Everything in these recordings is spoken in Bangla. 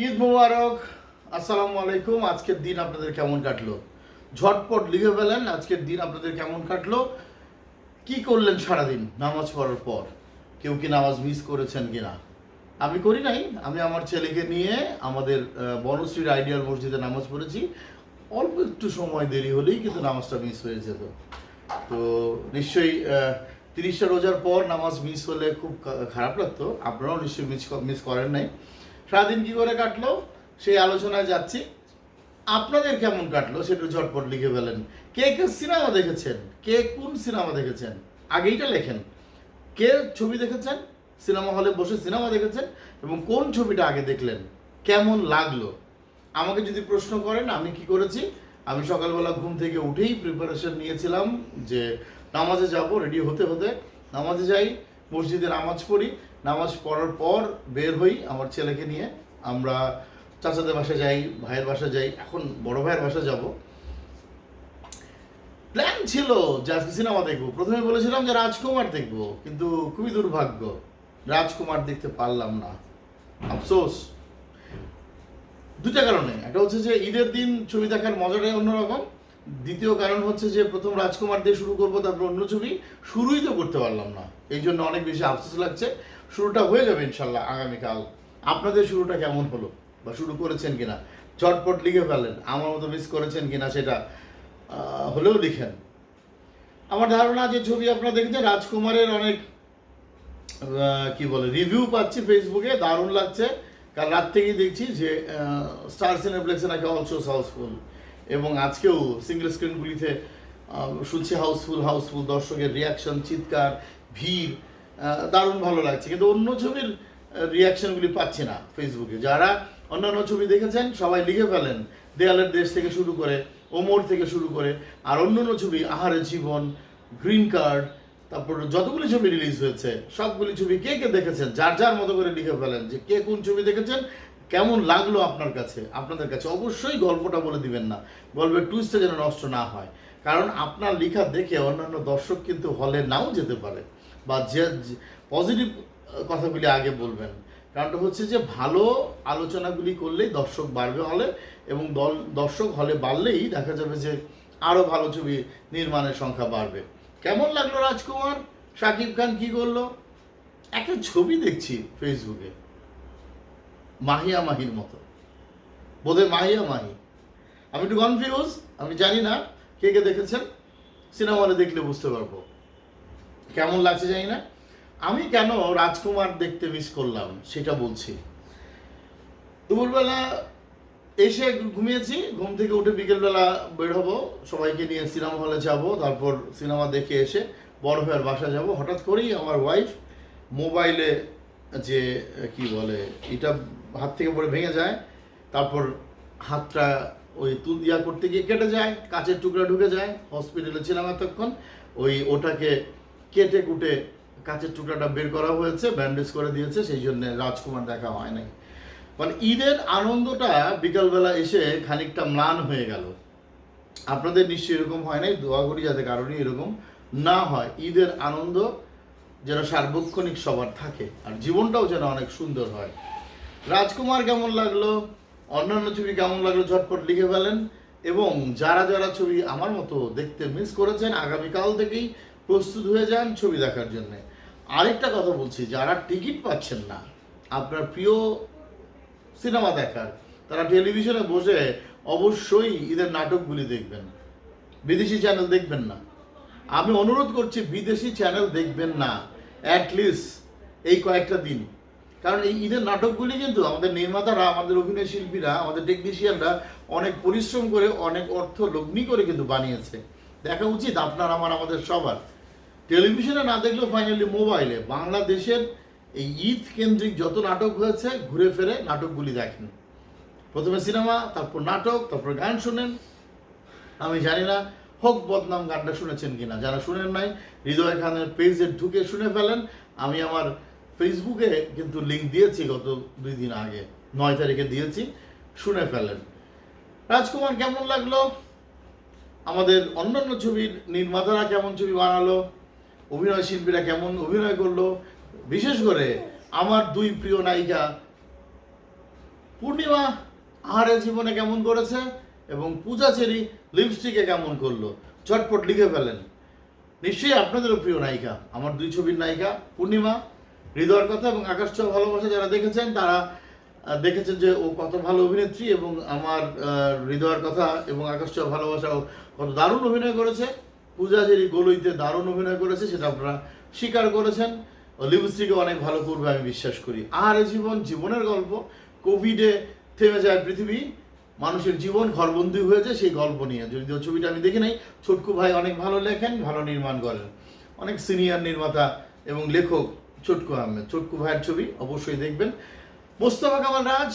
ঈদ মুবারক, আসসালামু আলাইকুম। আজকের দিন আপনাদের কেমন কাটলো? ঝটপট লিখে ফেলেন, আজকের দিন আপনাদের কেমন কাটলো? কি করলেন সারাদিন নামাজ পড়ার পর? কেউ কি নামাজ মিস করেছেন কি না আমি করি নাই, আমি আমার ছেলেকে নিয়ে আমাদের বনশ্রীর আইডিয়াল মসজিদে নামাজ পড়েছি। অল্প একটু সময় দেরি হলেই কিন্তু নামাজটা মিস হয়ে যেত। তো নিশ্চয়ই তিরিশটা রোজার পর নামাজ মিস হলে খুব খারাপ লাগতো। আপনারাও নিশ্চয়ই মিস মিস করেন নাই। সারাদিন কি করে কাটলো? সেই আলোচনায় যাচ্ছি। আপনাদের কেমন কাটলো? সেটা ঝটপট লিখে ফেলেন। কে কে সিনেমা দেখেছেন? কে কোন সিনেমা দেখেছেন? আগেইটা লেখেন। কে ছবি দেখেছেন? সিনেমা হলে বসে সিনেমা দেখেছেন? এবং কোন ছবিটা আগে দেখলেন? কেমন লাগল? আমাকে যদি প্রশ্ন করেন, আমি কি করেছি? আমি সকালবেলা ঘুম থেকে উঠেই প্রিপারেশন নিয়েছিলাম যে নামাজে যাব রেডি হতে হতে। নামাজে যাই মসজিদে নামাজ পড়ি। নামাজ পড়ার পর বের হই আমার ছেলেকে নিয়ে। আমরা চাচাদের বাসা যাই, ভাইয়ের বাসা যাই। এখন বড় ভাইয়ের বাসা যাব। প্ল্যান ছিল যে আজকে সিনেমা দেখব। প্রথমে বলেছিলাম যে রাজকুমার দেখব, কিন্তু খুবই দুর্ভাগ্য। রাজকুমার দেখতে পারলাম না। আফসোস। দুটা কারণে। একটা হচ্ছে যে ঈদের দিন ছবি দেখার মজাটাই অন্যরকম। দ্বিতীয় কারণ হচ্ছে যে প্রথম রাজকুমার দিয়ে শুরু করব, তারপর অন্য ছবি। শুরুই তো করতে পারলাম না। এই জন্য অনেক বেশি আফসোস লাগছে। শুরুটা হয়ে যাবে ইনশাল্লাহ আগামীকাল। আপনাদের শুরুটা কেমন হলো? বা শুরু করেছেন কিনা? চটপট লিখে ফেলেন। আমার মতো মিস করেছেন কিনা সেটা হলেও লিখেন। আমার ধারণা যে ছবি আপনারা দেখেছেন, রাজকুমারের অনেক কি বলে রিভিউ পাচ্ছি ফেসবুকে দারুণ লাগছে। কাল রাত থেকেই দেখছি যে স্টার সিনেপ্লেক্সে নাকি অলসো হাউসফুল এবং আজকেও সিঙ্গেল স্ক্রিনগুলিতে শুনছি হাউসফুল হাউসফুল দর্শকের রিয়াকশন চিৎকার, ভিড় দারুণ ভালো লাগছে। কিন্তু অন্য ছবির রিয়াকশনগুলি পাচ্ছি না ফেসবুকে যারা অন্যান্য ছবি দেখেছেন, সবাই লিখে ফেলেন, দেয়ালের দেশ থেকে শুরু করে, ওমর থেকে শুরু করে, আর অন্যান্য ছবি, আহারে জীবন গ্রিন কার্ড তারপর যতগুলি ছবি রিলিজ হয়েছে, সবগুলি ছবি কে কে দেখেছেন? যার যার মতো করে লিখে ফেলেন যে কে কোন ছবি দেখেছেন কেমন লাগল আপনার কাছে? আপনাদের কাছে অবশ্যই গল্পটা বলে দিবেন না। গল্পের টুইস্টটা যেন নষ্ট না হয়। কারণ আপনার লেখা দেখে অন্যান্য দর্শক কিন্তু হলে নাও যেতে পারে বা যে পজিটিভ কথাগুলি আগে বলবেন। কারণটা হচ্ছে যে ভালো আলোচনাগুলি করলেই দর্শক বাড়বে হলে এবং দল, দর্শক হলে বাড়লেই দেখা যাবে যে আরও ভালো ছবি নির্মাণের সংখ্যা বাড়বে। কেমন লাগল রাজকুমার? শাকিব খান কি করল? একটা ছবি দেখছি ফেসবুকে মাহিয়া মাহির মতো। বোধহয় মাহিয়া মাহি। আমি একটু কনফিউজ আমি জানি না কে কে দেখেছেন সিনেমা হলে দেখলে বুঝতে পারব। কেমন লাগছে জানি না। আমি কেন রাজকুমার দেখতে মিস করলাম সেটা বলছি। দুপুরবেলা এসে ঘুমিয়েছি, ঘুম থেকে উঠে বিকেলবেলা বের হব, সবাইকে নিয়ে সিনেমা হলে যাব, তারপর সিনেমা দেখে এসে বড় ভাইয়ের বাসা যাব। হঠাৎ করেই আমার ওয়াইফ মোবাইলে যে, কি বলে, এটা হাত থেকে পড়ে ভেঙে যায়, তারপর হাতটা ওই তুল ইয়া করতে গিয়ে কেটে যায়, কাঁচের টুকরা ঢুকে যায় হসপিটালে ছিলাম এতক্ষণ, ওই ওটাকে কেটে কুটে কাঁচের টুকরাটা বের করা হয়েছে ব্যান্ডেজ করে দিয়েছে, সেই জন্য রাজকুমার দেখা হয় নাই। মানে ঈদের আনন্দটা বিকালবেলা এসে খানিকটা ম্লান হয়ে গেল। আপনাদের নিশ্চয়ই এরকম হয় নাই, দোয়া করি যাতে কারণে এরকম না হয়। ঈদের আনন্দ যেন সার্বক্ষণিক সবার থাকে, আর জীবনটাও যেন অনেক সুন্দর হয়। রাজকুমার কেমন লাগল? অন্যান্য ছবি কেমন লাগল? ঝটপট লিখে ফেলেন। এবং যারা যারা ছবি আমার মতো দেখতে মিস করেছেন, আগামীকাল থেকেই প্রস্তুত হয়ে যান ছবি দেখার জন্য। আরেকটা কথা বলছি, যারা টিকিট পাচ্ছেন না, আপনার প্রিয় সিনেমা দেখার, তারা টেলিভিশনে বসে অবশ্যই ঈদের নাটকগুলি দেখবেন। বিদেশি চ্যানেল দেখবেন না। আমি অনুরোধ করছি, বিদেশি চ্যানেল দেখবেন না। অ্যাটলিস্ট এই কয়েকটা দিন। কারণ এই ঈদের নাটকগুলি কিন্তু আমাদের নির্মাতারা, আমাদের অভিনয় শিল্পীরা, আমাদের টেকনিশিয়ানরা অনেক পরিশ্রম করে, অনেক অর্থ লগ্নি করে কিন্তু বানিয়েছে। দেখা উচিত আপনার, আমার, আমাদের সবার। টেলিভিশনে না দেখলেও ফাইনালি মোবাইলে বাংলাদেশের এই ঈদ কেন্দ্রিক যত নাটক হয়েছে, ঘুরে ফিরে নাটকগুলি দেখেন। প্রথমে সিনেমা, তারপর নাটক, তারপর গান শুনেন। আমি জানি না হোক বদনাম গানটা শুনেছেন কিনা, যারা শুনেন নাই, হৃদয় খানের পেজে ঢুকে শুনে ফেলেন। আমি আমার ফেসবুকে কিন্তু লিঙ্ক দিয়েছি গত দুই দিন আগে, নয় তারিখে দিয়েছি, শুনে ফেলেন। রাজকুমার, কেমন লাগল? আমাদের অন্যান্য ছবির নির্মাতারা কেমন ছবি বানালো? অভিনয় শিল্পীরা কেমন অভিনয় করল? বিশেষ করে আমার দুই প্রিয় নায়িকা, পূর্ণিমা আহারে জীবনে কেমন করেছে এবং পূজা চেরি লিপস্টিকে কেমন করল? চটপট লিখে ফেলেন। নিশ্চয়ই আপনাদেরও প্রিয় নায়িকা, আমার দুই ছবির নায়িকা, পূর্ণিমা হৃদয়ের কথা এবং আকাশ ছোঁয়া ভালোবাসা যারা দেখেছেন, তারা দেখেছেন যে ও কত ভালো অভিনেত্রী এবং আমার হৃদয়ের কথা এবং আকাশ ছোঁয়া ভালোবাসা ও কত দারুণ অভিনয় করেছে। পূজা জেরি গোলইতে দারুণ অভিনয় করেছে, সেটা আপনারা স্বীকার করেছেন। লিপস্টিকে অনেক ভালো করবে, আমি বিশ্বাস করি। আর জীবন জীবনের গল্প। কোভিডে থেমে যায় পৃথিবী, মানুষের জীবন ঘরবন্দি হয়েছে সেই গল্প নিয়ে। যদিও ছবিটা আমি দেখি নাই, ছোটকু ভাই অনেক ভালো লেখেন, ভালো নির্মাণ করেন। অনেক সিনিয়র নির্মাতা এবং লেখক ছোটকু আহমেদ, চটকু ভাইয়ের ছবি অবশ্যই দেখবেন। মোস্তফা কামাল রাজ,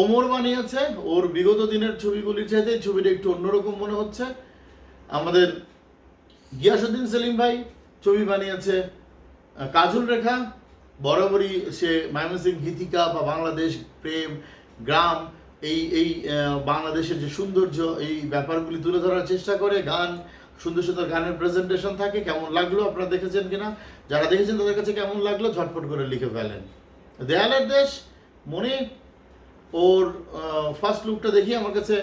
ওমর বানিয়েছে, ওর বিগত দিনের ছবিগুলির চাইতে ছবিটা একটু অন্যরকম মনে হচ্ছে। আমাদের গিয়াসুদ্দিন সেলিম ভাই ছবি বানিয়েছে কাজল রেখা, বরাবরই সে ময়মনসিংহ গীতিকা বা বাংলাদেশ প্রেম, গ্রাম, এই এই বাংলাদেশের যে সৌন্দর্য, এই ব্যাপারগুলি তুলে ধরার চেষ্টা করে, গান সুন্দর সুন্দর গানের প্রেজেন্টেশন থাকে, কেমন লাগল, আপনারা দেখেছেন কিনা? যারা দেখেছেন, তাদের কাছে কেমন লাগল? ঝটপট করে লিখে ফেলেন। দেয়ালের দেশ, মনে, ওর ফার্স্ট লুকটা দেখি, আমার কাছে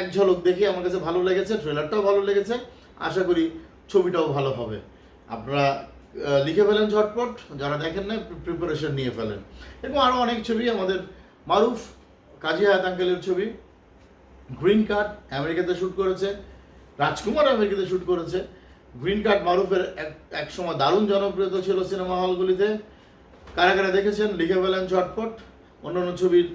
এক ঝলক দেখি, আমার কাছে ভালো লেগেছে ট্রেলারটাও ভালো লেগেছে, আশা করি ছবিটাও ভালো হবে। আপনারা লিখে ফেলেন ঝটপট, যারা দেখেন না প্রিপারেশন নিয়ে ফেলেন। এরকম আরও অনেক ছবি, আমাদের মারুফ, কাজী হায়াত আঙ্কেলের ছবি গ্রিন কার্ড আমেরিকাতে শ্যুট করেছে। রাজকুমার আমেরিকাতে শ্যুট করেছে। গ্রিন কার্ড মারুফের এক সময় দারুণ জনপ্রিয়তা ছিল সিনেমা হলগুলিতে। কারা কারা দেখেছেন, লিখে ফেলেন ঝটপট। অন্যান্য ছবির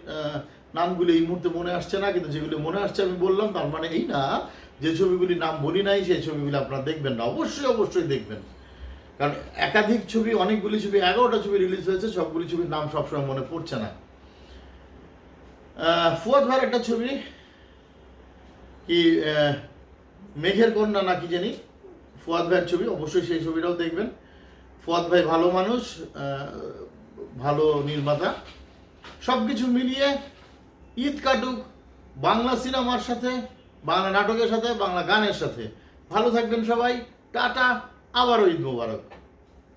নামগুলি এই মুহূর্তে মনে আসছে না, কিন্তু যেগুলি মনে আসছে আমি বললাম, তার মানে এই না, যে ছবিগুলির নাম বলি নাই, সেই ছবিগুলি আপনারা দেখবেন না। অবশ্যই অবশ্যই দেখবেন। কারণ একাধিক ছবি, অনেকগুলি ছবি, এগারোটা ছবি রিলিজ হয়েছে, সবগুলি ছবির নাম সবসময় মনে পড়ছে না। ফুয়াদ ভাইয়ের একটা ছবি, কি মেঘের কন্যা নাকি জানি? ফুয়াদ ভাইয়ের ছবি, অবশ্যই সেই ছবিটাও দেখবেন। ফুয়াদ ভাই ভালো মানুষ ভালো নির্মাতা। সব কিছু মিলিয়ে ঈদ কাটুক, বাংলা সিনেমার সাথে, বাংলা নাটকের সাথে, বাংলা গানের সাথে। ভালো থাকবেন সবাই, টাটা, আবারও ঈদ মোবারক।